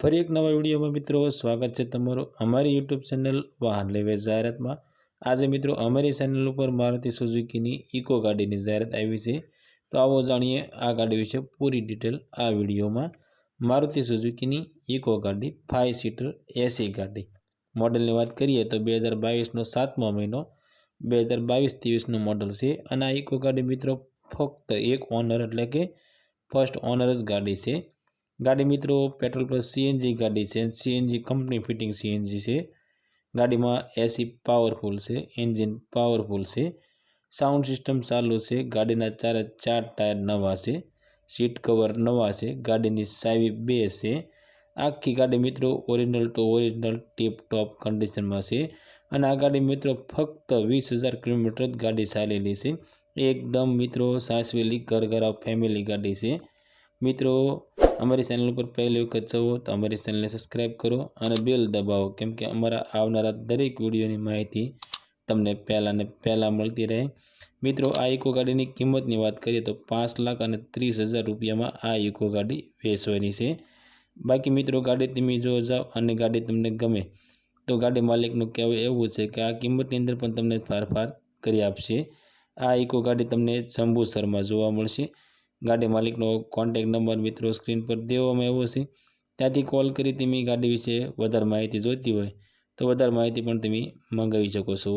ફરી એક નવા વિડીયોમાં મિત્રો સ્વાગત છે તમારું અમારી યુટ્યુબ ચેનલ વાહન લેવે જાહેરાતમાં. આજે મિત્રો અમારી ચેનલ ઉપર મારુતિ સુઝુકીની ઇકો ગાડીની જાહેરાત આવી છે. તો આવો જાણીએ આ ગાડી વિશે પૂરી ડિટેલ આ વિડીયોમાં. મારુતિ સુઝુકીની ઇકો ગાડી ફાઇવ સીટર એસી ગાડી. મોડલની વાત કરીએ તો બે હજાર બાવીસનો સાતમો મહિનો, બે હજાર બાવીસ ત્રેવીસનું મોડલ છે અને આ ઇકો ગાડી મિત્રો ફક્ત એક ઓનર એટલે કે ફર્સ્ટ ઓનર જ ગાડી છે. ગાડી મિત્રો પેટ્રોલ પ્લસ સીએનજી ગાડી છે. સીએનજી કંપની ફિટિંગ સીએનજી છે. ગાડીમાં એસી પાવરફુલ છે એન્જિન પાવરફુલ છે. સાઉન્ડ સિસ્ટમ ચાલુ છે, ગાડીના ચારે ચાર ટાયર નવા છે. સીટ કવર નવા છે, ગાડીની સાવી બે છે. આખી ગાડી મિત્રો original to original tip top કન્ડિશનમાં છે. અને આ ગાડી મિત્રો ફક્ત વીસ હજાર કિલોમીટર જ ગાડી ચાલેલી છે. એકદમ મિત્રો સાસવેલી ઘરઘરા ફેમિલી ગાડી છે. મિત્રો અમારી ચેનલ ઉપર પહેલી વખત જવો તો અમારી ચેનલને સબસ્ક્રાઈબ કરો અને બેલ દબાવો. કેમ કે અમારા આવનારા દરેક વિડીયોની માહિતી તમને પહેલાં ને પહેલાં મળતી રહે. મિત્રો, આ ઇકો ગાડીની કિંમતની વાત કરીએ તો પાંચ લાખ અને ત્રીસ હજાર રૂપિયામાં આ ઇકો ગાડી વેચવાની છે. બાકી મિત્રો, ગાડી તમે જો જાઓ અને ગાડી તમને ગમે તો ગાડી માલિકનું કહેવું એવું છે કે આ કિંમતની અંદર પણ તમને ફારફાર કરી આપશે. આ ઇકો ગાડી તમને જંબુસરમાં જોવા મળશે. ગાડી માલિકનો કોન્ટેક નંબર મિત્રો સ્ક્રીન પર દેવામાં આવ્યો છે. ત્યાંથી કોલ કરી તમે ગાડી વિશે વધારે માહિતી જોઈતી હોય તો વધારે માહિતી પણ તમે મંગાવી શકો છો.